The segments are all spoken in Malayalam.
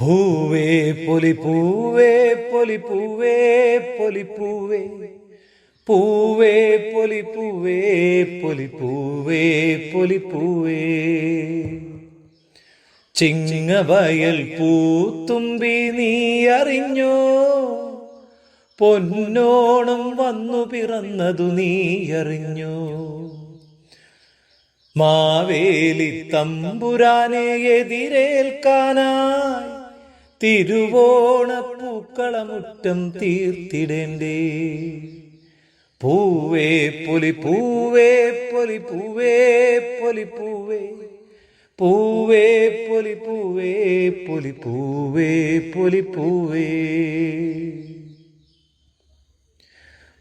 പൂവേ പൊലി പൂവേ പൊലി പൂവേ പൊലി പൂവേ. പൂവേ പൊലി പൂവേ പൊലി പൂവേ പൊലി പൂവേ. ചിങ്ങവയൽ പൂത്തുമ്പി നീ അറിഞ്ഞോ? പൊന്നോണം വന്നു പിറന്നതു നീ അറിഞ്ഞോ? മാവേലി തമ്പുരാനെ എതിരേൽക്കാനായി തിരുവോണപ്പൂക്കളമുറ്റം തീർത്തിടേണ്ടേ. പൂവേ പൊലി പൂവേ പൊലി പൂവേ പൊലി പൂവേ. പൂവേ പൊലി പൂവേ പൊലി പൂവേ പൊലി പൂവേ.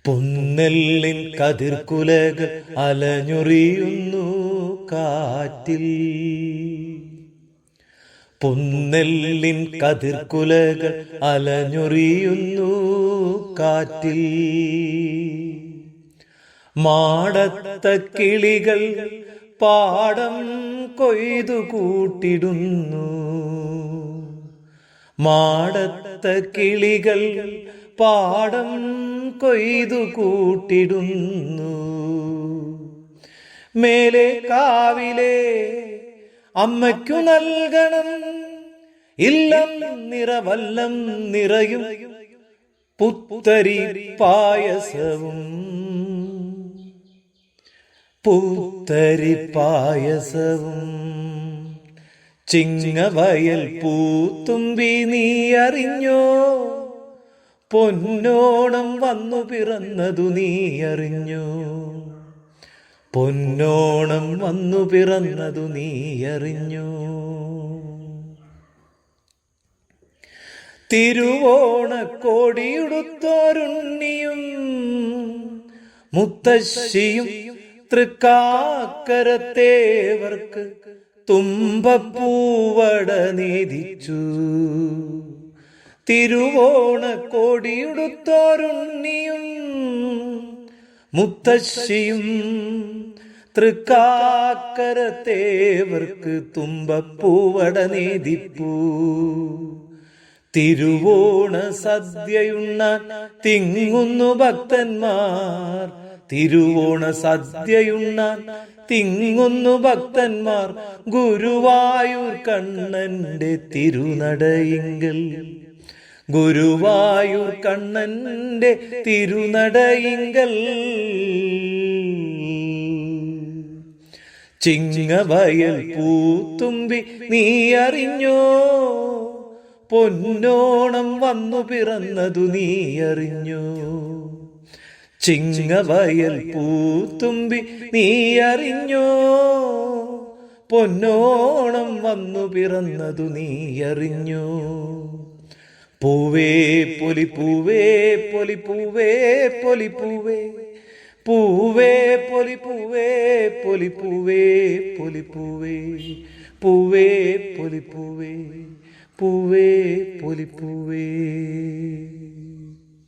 പൊന്നെല്ലിൻ കതിർക്കുലകൾ അലഞ്ഞുറിയുന്നു കാറ്റിൽ. പൊന്നെല്ലിൻ കതിർക്കുലകൾ അലഞ്ഞുറിയുന്നു കാറ്റിൽ. മാടത്ത കിളികൾ പാടം കൊയ്തു കൂട്ടിടുന്നു. മാടത്ത കിളികൾ പാടം കൊയ്തു കൂട്ടിടുന്നു. മേലെ കാവിലെ അമ്മയ്ക്കു നൽകണം. ഇല്ലം നിറവല്ലം നിറയും. പുത്തരി പായസവും. പുത്തരി പായസവും. ചിങ്ങവയൽ പൂത്തുമ്പി നീ അറിഞ്ഞോ? പൊന്നോണം വന്നു പിറന്നതു നീ അറിഞ്ഞോ? പൊന്നോണം വന്നു പിറന്നതു നീ അറിഞ്ഞോ. തിരുവോണക്കോടിയുടുത്തോരുണ്ണിയും മുത്തശ്ശിയും തൃക്കാക്കരത്തേവർക്ക് തുമ്പപ്പൂവട നീതിച്ചു തിരുവോണക്കോടിയുടുത്തോരുണ്ണിയും മുത്തശ്ശിയും തൃക്കാക്കരത്തേവർക്ക് തുമ്പപ്പൂവട നീതിപ്പൂ തിരുവോണ സദ്യയുണ്ണ തിങ്ങുന്നു ഭക്തന്മാർ. തിരുവോണ സദ്യയുണ്ണ തിങ്ങുന്നു ഭക്തന്മാർ. ഗുരുവായൂർ കണ്ണന്റെ തിരുനടയിങ്കൽ ഗുരുവായൂർ കണ്ണന്റെ തിരുനടയിങ്കൽ. ചിങ്ങവയൽ പൂത്തുമ്പി നീ അറിഞ്ഞോ? പൊന്നോണം വന്നു പിറന്നതു നീ അറിഞ്ഞോ? ചിങ്ങവയൽ പൂത്തുമ്പി നീ അറിഞ്ഞോ? പൊന്നോണം വന്നു പിറന്നതു നീ അറിഞ്ഞോ? പൂവേ പൊലി പൂവേ പൊലി പൂവേ പൊലി പൂവേ. പൂവേ പൊലി പൂവേ പൊലി പൂവേ പൊലി പൂവേ. പൂവേ പൊലി പൂവേ പൂവേ പൊലി പൂവേ.